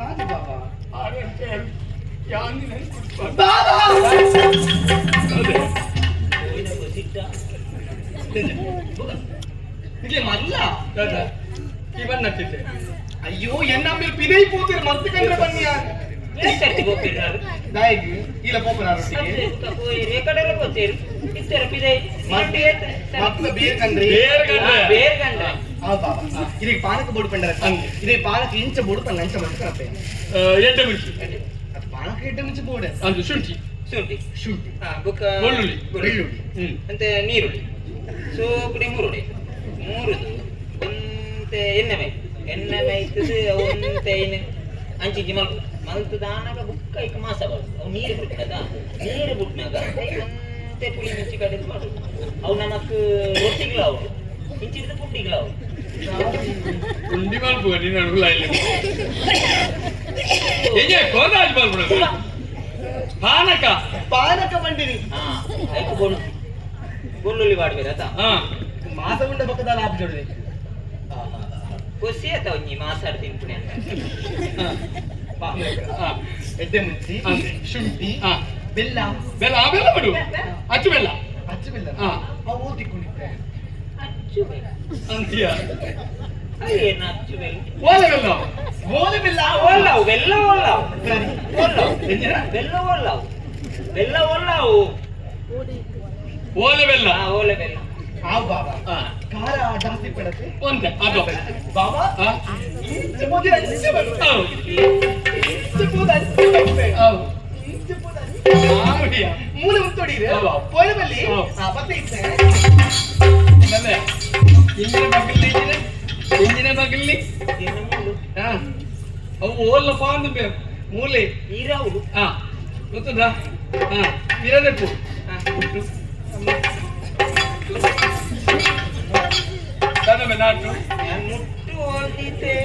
కాదు బాబా ఆడే పేరు యాని బాబా ఇట్లే మళ్ళా కదా ఇవన్నీ నచ్చితే అయ్యో ఎన్న మీరు పిదై పోతారు మస్తు కండ్ర పన్నీయా దాయికి ఇలా పోపునారు రేకడలో పోతారు ఇస్తారు పిదై మట్టి మట్ల బేర్ కండ్రి బేర్ కండ్రి బేర్ కండ్రి ಇದಕ್ಕೆ ಪಾನಕ ಬೋಡು ಪಂಡರ ಹಂಗೆ. ಇದೇ ಪಾನಕ ಇಂಚ ಬೋಡು ಪಂಡ ಅಂಚ ಮಾಡ್ತಾರಪ್ಪ ಎಡ್ಡೆ ಮಿರ್ಚಿ ಅದು ಪಾನಕ ಇಟ್ಟ ಮುಂಚೆ ಬೋಡೆ ಅಂದು ಶುಂಠಿ ಶುಂಠಿ ಶುಂಠಿ ಹಾ ಬುಕ್ಕ ಬೆಳ್ಳುಳ್ಳಿ. ಬೆಳ್ಳುಳ್ಳಿ ಹ್ಮ್ ಅಂತ ನೀರುಳ್ಳಿ ಸೋಪುಡಿ ಮೂರುಳ್ಳಿ ಮೂರುದು ಒಂತ ಎಣ್ಣೆ ಮೈ ಎಣ್ಣೆ ಮೈತದು ಒಂತ ಏನು ಅಂಚಿಗೆ ಮಲ್ಕು ಮಲ್ತು ದಾನಾಗ ಬುಕ್ಕ ಐಕ ಮಾಸ ಬರ್ತದೆ ಅವು ನೀರು ಬಿಟ್ಟದ ನೀರು ಬಿಟ್ನಾಗ ಒಂತೆ ಪುಳಿ ಮಿಂಚಿ ಕಡಿದು ಮಾಡು ಅವು ನಮಕ್ ರೊಟ್ಟಿಗಳ ಅವು ಇಂಚಿಡಿದ ಪುಂಡಿಗಳ ಅವು ಉಂಡಿ ಮಲ್ಪುಗ ನೀನು ಅನುಕೂಲ ಇಲ್ಲ ಹೇಗೆ ಕೋದಾಜ್ ಮಲ್ಪುಡ ಪಾನಕ ಪಾನಕ ಬಂಡಿರಿ ಹಾ ಐಕು ಬೋಳು ಬೆಳ್ಳುಳ್ಳಿ ಬಾಡ್ಬೇಕತ್ತ ಹಾ ಮಾಸ ಉಂಡ ಪಕ್ಕದ ಲಾಭ ಜೋಡಿದೆ ಕೊಸಿ ಆತ ಒಂಜಿ ಮಾತಾಡ್ತೀನಿ ಪುಣೆ ಅಂತ ಪಾನಕ ಹಾ ಎಡ್ಡೆ ಮುಂಚಿ ಹಂಗೆ. ಶುಂಠಿ ಹಾ ಬೆಲ್ಲ ಬೆಲ್ಲ ಆ ಬೆಲ್ಲ ಬಿಡು ಅಚ್ಚು ಬೆಲ್ಲ ಅಚ್ಚ ಬೆಲ್ಲ ಹಾ. ಅವು ಓದಿಕೊಂಡಿದ್ದೆ ಅಚ್ಚು ಬೇಡ ಅಂತೀಯ? ಏನು ಅಚ್ಚು ಬೇಡ ಓಲೆ ಬೆಲ್ಲ ಬೆಲ್ಲ ಒಲ್ಲವು ಬೆಲ್ಲ ಸರಿ. ಬೆಲ್ಲ ಒಲ್ಲವು ಬೆಲ್ಲ ಒಲ್ಲವು ಬೆಲ್ಲ. ಹಾ ಓಲೆ ಬೆಲ್ಲ. ಆ ಬಾಬಾ. ಆ. ಖಾರ ಜಾಸ್ತಿ ಪಡತ್ತೆ. ಒಂದೇ ಅದು ಬಾಬಾ. ಹಾ ಇಂಚ ಬೋದಿ ಅಂಚ ಬರುತ್ತೆ ಹೌದು. ಇಂಚ ಬೋದಿ ಮೂಲ ಬರುತ್ತೆ ಹೌದು. ಇಂಚ ಬೋದಿ ಅಂಚ ಮಾಮೂಲಿಯ ಮೂಲೆ ಮುತ್ತೊಡಿರಿ ಹೌದು. ಪೋಯ ಬಲ್ಲಿ ಹೌದು. ಆ ಬತ್ತೆ ಇತ್ತೆ ನನ್ನೆ ಇಂಜಿನ ಬಗಲ್ಲಿ ಇಂಜಿನ ಇಂಜಿನ ಬಗಲ್ಲಿ ಇನ್ನು ಮೂರು ಹಾ ಅವು ಓಲ್ಲಪ್ಪ ಅಂದ ಬೇ- ಮೂಲೆ ನೀರಾವುಡು ಹಾ ಗೊತ್ತದಾ ಹಾ ಇರಬೇಕು ಹಾ ಕದಮೆ ನಾಟು ನಾನು ಮುಟ್ಟು ಹೋಗಿದ್ದೆ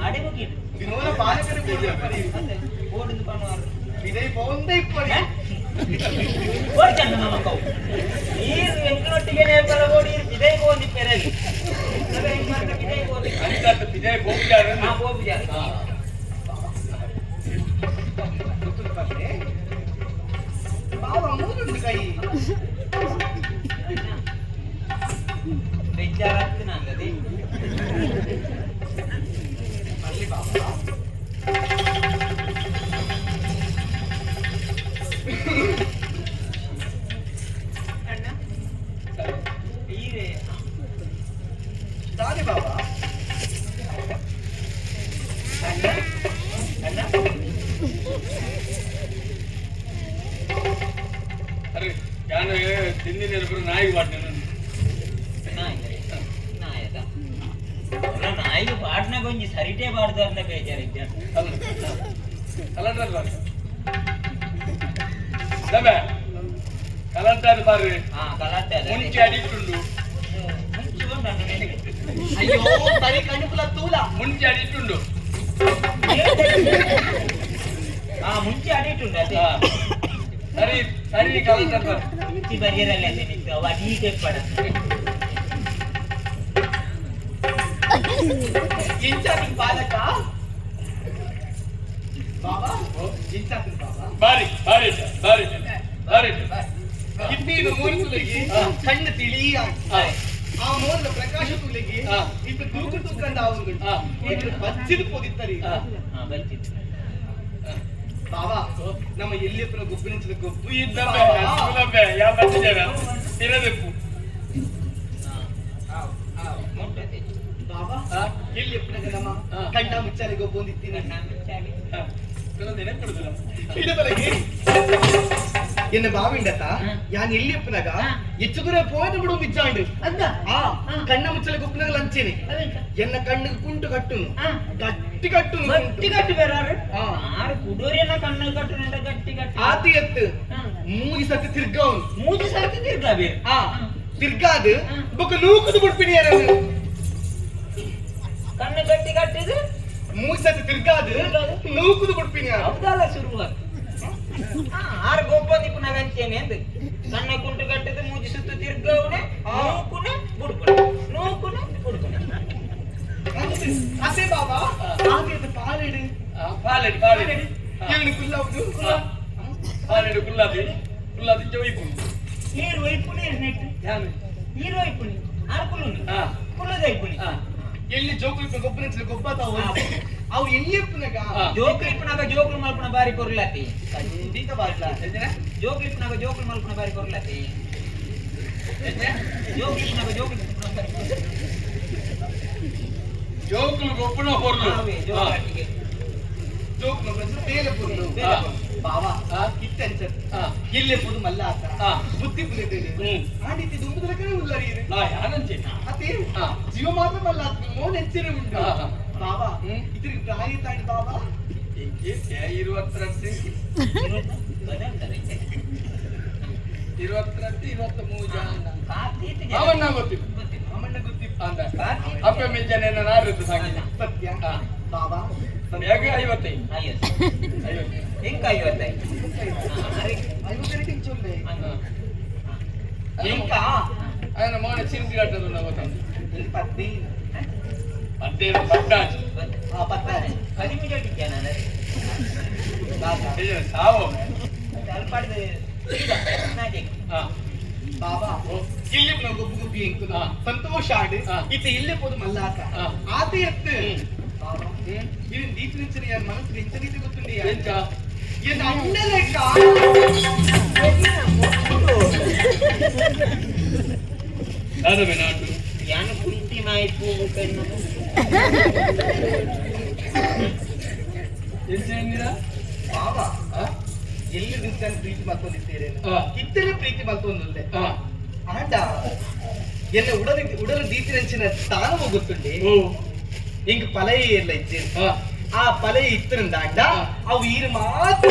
ಅಡೆ ಹೋಗಿದ್ದು ದಿನವರ ಪಾನಕರ ಪೂಜೆ ಪರಿಯು ಓಡಿದು ಪಣವಾರು ಇದೇ ಪೌಂದೆ ಪರಿ ಓಡಿ ಚಂದ ನಮಕವು ನೀರು ಎಂಕನೊಟ್ಟಿಗೆ ನೇಪರ ಓಡಿ ಇದೇ ಹೋಗಿ ಪೆರಲಿ ಅದೇ ಹೆಂಗ್ ಮಾಡ್ತಾರೆ ಇದೇ ಹೋಗಿ ಅಂತ ಇದೇ ಗೋಪಿಯಾರ ಹಾ ಹೋಗಿ ಹಾ ಬಾಬಾ ಮೂರುಂಡು ಕೈ that ಕಲಾಟೆ ಬಾರಿ ಮುಂಚೆ ಅಡಿಟ್ಟುಂಡು ಅಯ್ಯೋ ಕಣ್ಣುಕುಲ ತೂಲ. ಮುಂಚೆ ಅಡಿಟ್ಟುಂಡು ಆ ಮುಂಚೆ ಅಡಿಟ್ಟುಂಡು ಅದೇ. ಸರಿ ಸರಿ ಕಲಂಟಾರ ಬಾರಿ ಮುಂಚೆ ಬರಿಯರಲ್ಲಿ ಅಲ್ಲಿ ನಿಂತು? ಅವ ಅಡಿಗೆ ಪಡ ಬಾಲಕ ಬಾಬಾ? ಇಂಚಾತಿ ಬಾಬಾ? ಬಾರಿ ಬಾರಿ ಬಾರಿ ಬಾರಿ ಬಾರಿ. ಇಟ್ಟ. ಕಿಡ್ನಿದು ಮೂರ್ತುಲಿಗೆ ಕಣ್ಣು ತಿಳಿಯ ಆ ಮೋರ್ನ ಪ್ರಕಾಶ ತುಲಿಗೆ ಹಾ. ಇಬ್ರು ತೂಕಂಡ ತೂಕಂದ ಅವನು ಇಟ್ಟು ಬಚ್ಚಿದು ಪೋದಿತ್ತರಿ. ಬಾಬಾ ನಮ್ಮ ಎಲ್ಲಿಯಪ್ಪನ ಗುಬ್ಬಿನ ಗೊಬ್ಬು ಇದ್ದ ಯಾವ ಬರ್ತಿದ್ದಾರ? ಇರಬೇಕು. ಬಾಬಾ. ಎಲ್ಲಿಯಪ್ಪನ ನಮ್ಮ. ಕಣ್ಣ ಮುಚ್ಚಾರಿಗೆ ಗೊಬ್ಬು ಒಂದಿತ್ತೀನಿ ಹಾ. ಕೆಲವೊಂದು ನೆನಪಿಡುದಿಲ್ಲ. ಇಡಬಲಗೆ ಎನ್ನ ಬಾವಿಂಡತ ಹಾ. ಯಾನ್ ಎಲ್ಲಿಯಪ್ಪನಾಗ ಹಾ. ಹೆಚ್ಚು ದೂರ ಪೋಯದ ಬಿಡು ಬಿಚ್ಚಾಂಡು ಅದ ಆ ಹಾ. ಕಣ್ಣ ಮುಚ್ಚಲ ಗುಬ್ಬಿನಾಗ ಲಂಚೇನೆ ಅವೆಂತ ಎನ್ನ ಕಣ್ಣಿಗೆ ಕುಂಟು ಕಟ್ಟುನು ಹಾ ಗಟ್ಟಿ ಕಟ್ಟುನು ಗಟ್ಟಿ ಗಟ್ಟಿ ಬೇರಾರು ಹಾ. ಆರು ಕುಡೂರಿನ ಕಣ್ಣು ಕಟ್ಟು ಗಟ್ಟಿ ಗಟ್ಟಿ ಆತಿ ಎತ್ತು ಹಾ. ಮೂಗಿ ಸತ್ತು ತಿರ್ಗವನು ಮೂಜಿ ಸರ್ತಿ ತಿರ್ಗ ಬೇರೆ ಆ ತಿರ್ಗಾದು ಬೊಕ್ಕ ನೂಕುದು ಬಿಡ್ಪಿನಿ ಯಾರನ್ನು ಕಣ್ಣು ಗಟ್ಟಿ ಕಟ್ಟಿದ್ರೆ ಮೂರ್ ಸತಿ ತಿರ್ಗಾದು ನೂಕುದು ಬಿಡ್ಪಿನಿ ಯಾರು ಹೌದಲ್ಲ ಶುರುವಾತ ಆರು ಗೊಬ್ಬ ನಿಪ್ಪು ನಗಂಚೇನೆ ಅಂದ್ ಕಣ್ಣ ಕುಂಟು ಕಟ್ಟಿದ ಮೂಜಿ ಸುತ್ತ ತಿರ್ಗವನೆ ನೂಕುನೆ ಬುಡ್ಕುನೆ ನೂಕುನೆ ಬುಡ್ಕುನೆ ಅದೇ ಬಾಬಾ ಆದ್ರೆ ಪಾಲಿಡು ಆ, ಪಾಲೆಡು ಪಾಲೆಡು ಆ, ಏನು ಕುಲ್ಲವುದು ಆ, ಪಾಲೆಡು ಕುಲ್ಲಾದಿ ಕುಲ್ಲಾದಿ ಜೋಯ್ಪು ನೀರು ವೈಪುನೆ ನೆಟ್ಟು ಯಾನು ನೀರು ವೈಪುನೆ ಆರು ಕುಲ್ಲುನಿ ಆ, ಕುಲ್ಲದ ವೈಪುನೆ ಆ, ಎಲ್ಲಿ ಜೋಗುಲ್ಪ ಗೊಬ್ಬರ ಗೊಬ್ಬ ತಾವು ಅವು ಎಲ್ಲಿ ಇಪ್ಪನಗ ಆ. ಜೋಕ್ಲಿಪ್ನಾಗ ಜೋಕ್ಲು ಮಲ್ಪನ ಬಾರಿ ಕೊರ್ಲಾತಿ ಖಂಡಿತ ಬಾರ್ಲ ಜೋಕ್ಲಿಪ್ನಾಗ ಜೋಕ್ಲು ಮಲ್ಪನ ಬಾರಿ ಕೊರ್ಲಾತಿ ಜೋಕ್ಲಿಪ್ನಾಗ ಜೋಕ್ಲು ಮಲ್ಪನ ಬಾರಿ. ಜೋಕುಲು ಗೊಬ್ಬನ ಹೊರ್ಲು ಆವೆ, ಆ, ಜೋಕಾಟಿಗೆ. ಜೋಕ್ ನಮ್ಮ ಬೇಲೆ ಪುರ್ಲು ಆ. ಬಾವಾ ಆ. ಆ, ಎಲ್ಲೆ ಪುದು ಮಲ್ಲ ಆತ ಆ. ಬುದ್ಧಿ ಪುಲಿದ್ದೇನೆ ಹ್ಮ್. ಆಡಿತಿ ದುಂಬುದಲ ಉಲ್ಲರಿ ಅದೇ. ಆ. ಜೀವ ಮಾತ್ರ ಮಲ್ಲ ಆತ ಮೋನ್ ಉಂಟು. ಆ, ಆ. ಬಾಬಾ ಹ್ಮ್. ಇದ್ರಿಗೆ ಪ್ರಾಯ ತಾಡಿ ಬಾಬಾ ಏಕೆ ಇರುವತ್ತರಂತೆ ಬದಂತಾರೆ. ಇರುವತ್ತರಂತೆ ಇವತ್ತು ಮೂರು ಜನ ಕಾತೀತಿ ಜನ. ಅವನ್ನ ಗೊತ್ತಿಲ್ಲ ಗೊತ್ತಿಲ್ಲ. ಅಮ್ಮಣ್ಣ ಗೊತ್ತಿಪ್ಪ ಅಂದ ಕಾತೀತಿ ಅಪ್ಪ ಮೆಂಜನೆ ನಾರದ್ದು ಸಾಕಿಲ್ಲ ಸತ್ಯ ಆ. ಬಾಬಾ ಹೇಗ ಐವತ್ತೈದು ಐವತ್ತು. ಐವತ್ತು ಹೆಂಗ ಐವತ್ತೈದು? ಹಾ, ಅರೆ. ಐವತ್ತರಿಗೆ ಚೊಲ್ಲೆ ಹಂಗ. ಎಂಕ ఆయన మోన చింది కట్టదు నవ్వుతాను ಇಲ್ಲಿ ಅಂತೇನು ಪಟ್ಟಾಜ್ ಕಡಿಮೆ ಜೊತೆ ಇಲ್ಲ ಸಾವು ಅಲ್ಪಾಡ್ದು ಬಾಬಾ ಇಲ್ಲಿ ಗುಬ್ಬು ಗುಬ್ಬಿ ಎಂಕು ಸಂತೋಷ ಆಡು ಇತ್ತೆ ಇಲ್ಲೇ ಪೋದು ಮಲ್ಲಾತ ಆತ ಎತ್ತು ಇದು ನೀತಿ ನಿಂಚನೆ ಯಾರ ಮನಸ್ಸು ಎಂತ ನೀತಿ ಗೊತ್ತುಂಡಿ ಎಂತ ಎಂತ ಅಣ್ಣ ಲೆಕ್ಕ ಅದೇ ನಾಟು ಯಾನ ಕುಂತಿ ನಾಯ್ತು ಕಣ್ಣು ಮಾವ ಎಲ್ಲಿ ನಿಂತ್ಕೊಂಡು ಪ್ರೀತಿ ಮಾಡ್ಕೊಂಡಿದ್ದೇರೇನು ಕಿತ್ತಲೆ ಪ್ರೀತಿ ಮಾಡ್ಕೊಂಡುಲ್ಲೆ ಆಟ ಎಲ್ಲ ಉಡಲು ಉಡಲು ದೀತಿನಂಚಿನ ತಾನವು ಗೊತ್ತುಂಡೆ ಇಂಕ ಪಲೈ ಎಲ್ಲ ಇದ್ದೇನೆ ಆ. ಪಲೈ ಇತ್ತಿರಂದಾಂಡ ಅವು ಈರು ಮಾತ್ರ.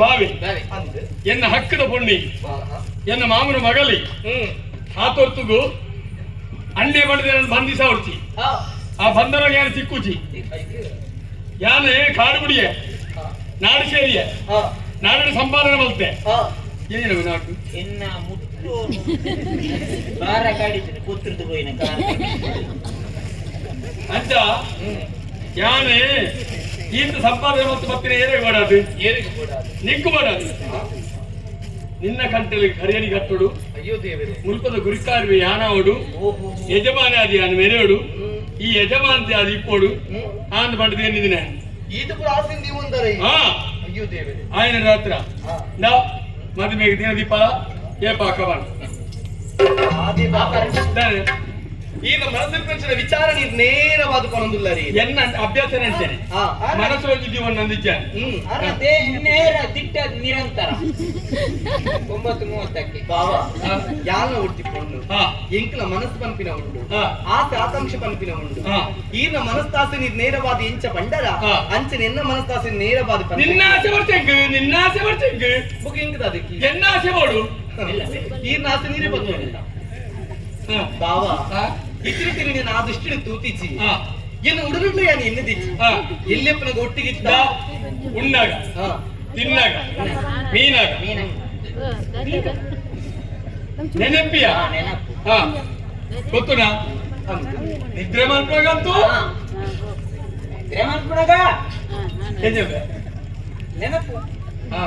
ಭಾವಿ ಅಂದ್. ಎನ್ನ ಹಕ್ಕದ ಪುಣ್ಣಿ ಎನ್ನ ಮಾಮನ ಮಗಲಿ. ಹ್ಮ್. ಆತೊರ್ತುಗು ಅಂಡೆ ಬಡದೆ ನನ್ನ ಬಂಧಿಸ ಹೊಡ್ತಿ ಆ ಆ ಬಂಧನ ಯಾರು ಸಿಕ್ಕುಚಿ ಯಾನೆ ಕಾಡುಗುಡಿಯ. ಬಿಡಿಯೆ ನಾಡು ಸೇರಿಯ ನಾಡಿನ ಸಂಪಾದನೆ ಬಲ್ತೆ. ಅಂತ ಏನು ನಾಟು ಎನ್ನ ಮುಟ್ಟು ಕಾರ ಕಾಡಿದ್ರೆ ಕೂತಿರ್ದು ಹೋಯಿನ ಕಾರ ಅಂಚ ಹ್ಮ್. ಯಾನೆ ಇಂದು ಸಂಪಾದನೆ ಮತ್ತು ಮತ್ತೆ ಏರಬೇಡದು ಏರಿಗೂಡಾದು ನಿಗ್ಗುಬಾರದು ನಿನ್ನ ಕಂಟಲಿ ಕರಿಯನಿ ಕಟ್ಟುಡು. ಅಯ್ಯೋ ದೇವರೇ. ಮುಲ್ಪದ ಗುರಿಕಾರ್ವಿ ಯಾನವಡು. ಯಜಮಾನ ಆದಿ ಆನ ಮೆರೆಯೋಡು. ಈ ಯಜಮಾನತೆ ಆದಿ ಇಪ್ಪೋಡು. ಆನ್ ಪಡೆದು ಏನಿದಿನ ಈತ ಕೂಡ ಆಸಿನ ಹಾ. ಅಯ್ಯೋ ದೇವರೇ. ಆಯನ ರಾತ್ರ. ನಾ ಮದುವೆಗೆ ದಿನ ದೀಪ ಏ ಪಾಕವನ್. ಆದಿ ಪಾಕ ಈಗ ಮನಸ್ಸಿನ ಪಂಚಿನ ವಿಚಾರ ನೀರು ನೇರವಾದುಕೊಂಡೊಂದುಲ್ಲ ರೀ ಎನ್ನ ಅಭ್ಯಾಸ ಅಂತೇಳಿ ಮನಸ್ಸು ಒಂದು ಜೀವನ ನಂದು ಹ್ಮ್. ನೇರ ದಿಟ್ಟ ನಿರಂತರ. ಒಂಬತ್ತು ಮೂವತ್ತಕ್ಕೆ. ಬಾವಾ ಯಾನ ಹುಟ್ಟಿಕೊಂಡು ಎಂಕಲ ಮನಸ್ಸು ಪಂಪಿನ ಉಂಡು ಆತ ಆಕಾಂಕ್ಷ ಪಂಪಿನ ಉಂಡು. ಈನ ಮನಸ್ತಾಸೆ ನೀರು ನೇರವಾದ ಇಂಚ ಬಂಡರ ಅಂಚೆ ಎನ್ನ ಮನಸ್ತಾಸೆ ನೇರವಾದ ನಿನ್ನ ಆಸೆ ಬರ್ತಂಗೆ ನಿನ್ನ ಆಸೆ ಬರ್ತಂಗೆ. ಬುಕ್ ಎಂಕದ ಅದಕ್ಕೆ? ಎನ್ನ ಆಸೆ ಮಾಡು. ಈರ್ನ ಆಸೆ ನೀರೇ ಬಂದಿಲ್ಲ ಬಾವಾ ಇತ್ರೆ ತಿನ್ನ ಅದಿಷ್ಟಿನ್ ತೂಕೀಜಿ ಹಾ. ಏನ್ ಉಡುನ ಯಾ ನಿನ್ನೆ ದಿಕ್ಕಿ ಹಾ. ಎಲ್ಲೆಪ್ಪಳದು ಒಟ್ಟಿಗೆ ಇದ್ದಾವ ಉಣ್ಣಾಡಿ ಹಾ. ತಿನ್ನಡ ಮೀನಾಟ ಮೀನ ನೆನೆಪ್ಪಿಯ ಹಾ. ಕೊತುನಾ ಇತ್ರೆ ಮನ್ಪುಡಗಂತೂ ಮನ್ಪುಡದ ಹಾ.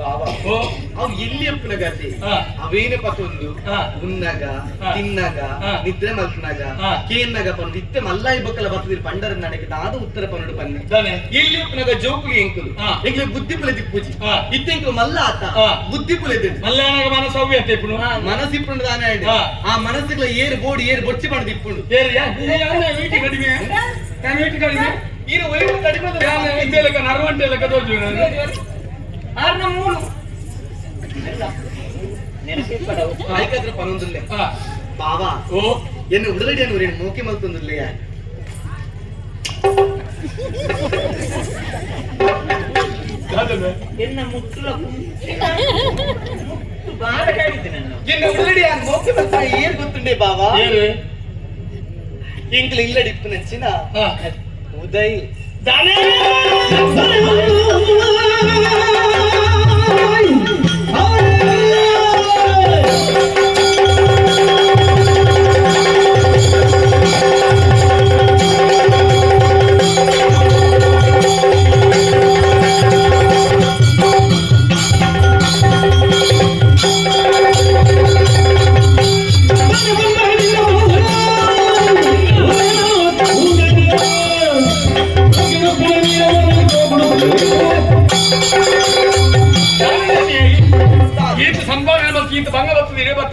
బావా ಓ అవు ఎల్లి ఎప్పున గతి ఆ. అవేన పతుండు ఆ. ఉన్నగా ఆ. తిన్నగా ఆ. నిద్ర మల్తున్నగా ఆ. కేన్నగా పనులు ఇత్తే మల్లాయి బొక్కల బతుకు పండరు నడకి దాదు ఉత్తర పనుడు పన్ని దానే ఎల్లి ఎప్పునగా జోకులు ఎంకులు ఆ. ఎంకులు బుద్ధి పుల దిప్పుచి ఆ. ఇత్తే ఇంకలు మల్లా అత్త ఆ. బుద్ధి పులెది మళ్ళీ మన సౌవ్యత ఇప్పుడు మనసు ఇప్పుడు దానే ఆ. ఆ మనసులో ఏరు బోడి ఏరు బొచ్చి పండు తిప్పుడు ఏరియా వీటి కడిమే నేను వీటి కడిమే ఈయన వైపు కడిపోతే ఇంతే లెక్క నరవంటే లెక్క తోచు ಆರ್ನ ಮೂರು ನೆನಪಿಪ್ಪಡವು కాయకత్ర పనుందులే ఆ, బావా ఓ ఎన్ని ఉడలడి అని రెండు మోకి మలుతుందిలే కాదనే ಎನ್ನ ಮುಟ್ಟುಲ ಮುಟ್ಟು ಬಾಳ ಕಾಡಿದ್ದೆ ನಾನು ఎన్ని ఉడలడి అని మోకి మలుతున్న ఏరు గుర్తుండే బావా ఏరు ఇంకలు ఇల్లడి ఇప్పు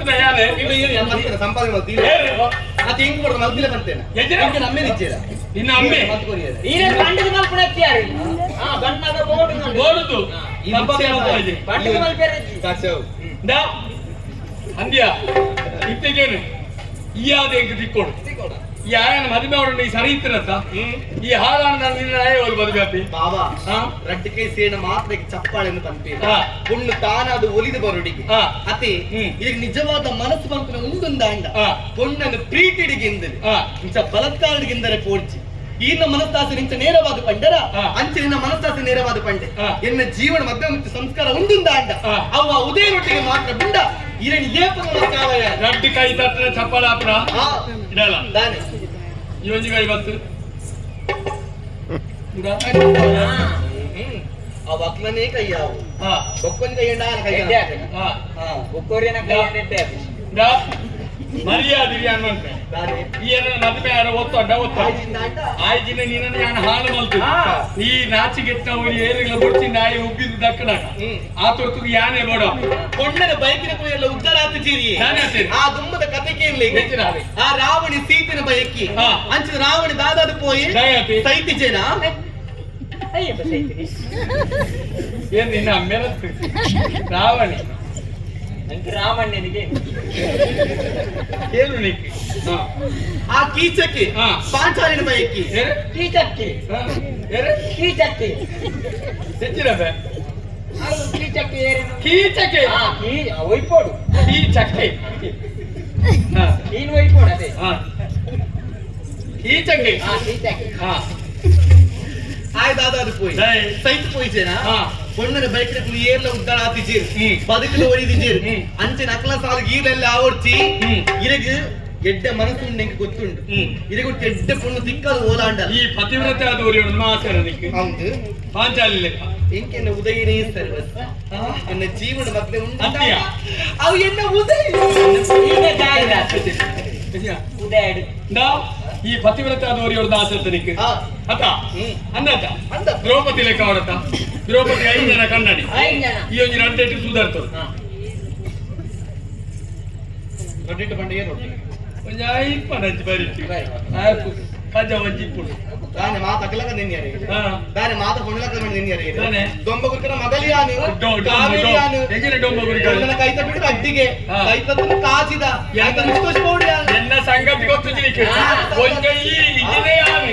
ಬರ್ತೀನಿ ಯಾರು? ಸಂಪಾದನೆ ಮಾಡ್ತೀನಿ ಮತ್ತೆ ಹೆಂಗ್ ಕೊಡ್ತಾರೆ ಮಲ್ತಿಲ್ಲ ಬರ್ತೇನೆ ಹೆಂಗೆ ನಮ್ಮೇ ನಿಚ್ಚೇರ ನಿನ್ನ ಅಮ್ಮೆ? ನೀನೇ ಗಂಡದ ಮಲ್ಪಣ ಹತ್ತಿಯಾರಿ ಹಾ. ಗಂಡನಾದ ಬೋರ್ಡ್ ಬೋರ್ಡ್ದು? ಗಂಡದ ಮಲ್ಪೇರ ಕಾಸವ್ ಅಂದ್ಯಾ? ಇತ್ತೆಗೇನು ಈ ಯಾವ್ದು ಹೆಂಗೆ ತಿಕ್ಕೊಂಡು ಈ ಆಯನ ಮದುವೆ ಅವಳು ನೀ ಸರಿ ಇತ್ತಿರತ್ತ ಈ ಹಾಲಣ್ಣ ನಾನು ನಿನ್ನ ಆಯ ಅವ್ರು ಮದುವೆ ಅಪ್ಪಿ ಬಾಬಾ ರಟ್ಟಿಗೆ ಸೇಣ ಮಾತ್ರ ಚಪ್ಪಾಳೆಯನ್ನು ತಂಪಿ ಹುಣ್ಣು ತಾನಾದು ಒಲಿದು ಬರುಡಿಗೆ ಅತಿ ಇದಕ್ಕೆ ನಿಜವಾದ ಮನಸ್ಸು ಬಂತನ ಉಂದೊಂದು ಪ್ರೀತಿ ಪೊಣ್ಣನ್ನು ಹಾ. ಇಂಚ ಬಲತ್ಕಾರಡಿಗಿಂದರೆ ಪೋಡ್ಜಿ ಈನ ಮನಸ್ತಾಸೆ ನಿಂಚ ನೇರವಾದ ಪಂಡರ? ಅಂಚೆ ನಿನ್ನ ಮನಸ್ತಾಸೆ ನೇರವಾದ ಪಂಡೆ. ಎನ್ನ ಜೀವನ ಮಧ್ಯ ಮತ್ತು ಸಂಸ್ಕಾರ ಒಂದೊಂದು ಅಂಡ ಅವ ಉದಯ ರೊಟ್ಟಿಗೆ ಮಾತ್ರ ಬಿಂಡ. ಇರಣ್ಯ ಕಾಲಯ ರಡ್ಡಿ ಕೈ ತಟ್ಟಿನ ಚಪ್ಪಳ ಹತ್ರ ಇಡಲ್ಲ. ಇವನಿಗೆ ಐವತ್ತು ಒಕ್ಕಲನೇ ಕೈಯ ಒಕ್ಕನ ಕೈಯಂಡ ಕೈಯ ಒಕ್ಕೋರಿಯನ ಕೈಯಂಡ ಮರ್ಯಾದಿಗೆ ಅನ್ನುವಂತೆ ಈ ನದ್ಮೆ ಯಾರ ಆಯ್ ದಿನ ಆಯ್ಜಿನ ನೀನನ್ನ ಹಾಲು ಹಾಳು ಮಲ್ತು ಈ ನಾಚಿಗೆಟ್ಟವನು ಏರಿಗಳ ಮುಡ್ಚಿ ನಾಯಿ ಉಬ್ಬಿದ ದಕ್ಕನ. ಆ ತೊರ್ತು ಯಾನೆ ಬೇಡ. ಕೊಂಡನ ಬೈಕಿನ ಕುಯಲ್ಲ ಉದ್ದಾರ ಆತು ಜೀರಿ ಆ ದುಮ್ಮದ ಕಥೆಗೆ ಇಲ್ಲ ಆ ರಾವಣಿ ಸೀತಿನ ಬಯಕಿ. ಅಂಚಿನ ರಾವಣಿ ದಾದಾದ ಪೋಯಿ. ಸೈತಿ ಜನ? ಏನ್ ನಿನ್ನ ಅಮ್ಮೇಲ ರಾವಣಿ. ರಾಮಣ್ಣನಿಗೆ. ಕೇಳುಣಿಕೆ ಆ ಕೀಚಕ್ಕೆ ಪಾಂಚಾಲಿನ ಬಯಕ್ಕೆ. ಕೀಚಕ್ಕೆ. ಕೀಚಕ್ಕೆ. ಹೆಚ್ಚಿನವೆ? ಕೀಚಕ್ಕೆ ಕೀಚಕ್ಕೆ? ಒಯ್ಪೋಡು. ಕೀಚಕ್ಕೆ. ನೀನು ಒಯ್ಪೋಡು ಅದೇ. ಕೀಚಕ್ಕೆ? ಕೀಚಕ್ಕೆ. ಆಯ್ತು ಅದಾದ್ರು ಪೋಯಿ. ಸೈತ್ ಹಾ. ಒಂದರ ಬೈಕ್ ನು ಏರ್ಲ ಉದ್ದಾಳ ಆತಿಜೀರ್ ಬದುಕಲು ಒಳಿದಿಜೀರ್ ಅಂಚೆ ನಕಲ ಸಾಲು ಗೀರೆಲ್ಲ ಆವರ್ಚಿ ಇರಗು ಎಡ್ಡ ಮನಸ್ಸು ನಿಂಗೆ ಗೊತ್ತುಂಟು ಇದಕ್ಕೆ ಎಡ್ಡ ಪೊಣ್ಣು ತಿಕ್ಕದು ಓಲಾಂಡ ಈ ಪತಿವ್ರತೆ ಅದು ಒಲಿ ಉನ್ಮಾಸರ ನಿಕ್ಕೆ ಹೌದು ಪಾಂಚಾಲಿ ಲೆಕ್ಕ ಎಂಕೆನ್ನ ಉದಯನೇ ಸರ್ವಸ್ ಎನ್ನ ಜೀವನ ಮಗ್ನೆ ಉಂಟು ಅವು ಎನ್ನ ಉದಯ ಉದಯ ಈ ಪತಿವ್ರತೆ ಆದವರು ಇವ್ರದ್ದು ಆಸಕ್ತನಿಕ್ಕೆ ಅತ್ತ ಅನ್ನತ ದ್ರೌಪದಿ ಲೆಕ್ಕ ಅವರತ್ತ ದ್ರೌಪದಿ ಐದು ಜನ ಕನ್ನಡಿ. ಈ ಒಂಜಿ ಅಡ್ಡೆಟ್ಟು ಸುಧಾರ್ತದೆ. ರೊಟ್ಟಿಟ್ಟು ರೊಟ್ಟಿ ಒಂಜಿ ಬರೀತಿ ಒಂಜಿ ಇಪ್ಪುಡು ದಾನೆ ಮಾತ ಅಗಲಕ ನಿನ್ಯಾರೆ ಹಾ. ದಾನೆ ಮಾತ ಕೊಂಡಲಕ ನಿನ್ಯಾರೆ ದಾನೆ? ದೊಂಬ ಗುರುಕನ ಮಗಲಿಯಾನು ಎಂಜಿನ? ನನ್ನ ಕೈತ ಬಿಟ್ಟು ಅಡ್ಡಿಗೆ. ಕೈತ ಕಾಸಿದ ಯಾಕ ಪೌಡ್ಯ ಎನ್ನ ಸಂಗತಿ ಗೊತ್ತು ಇದಿನೇ ಆಮೆ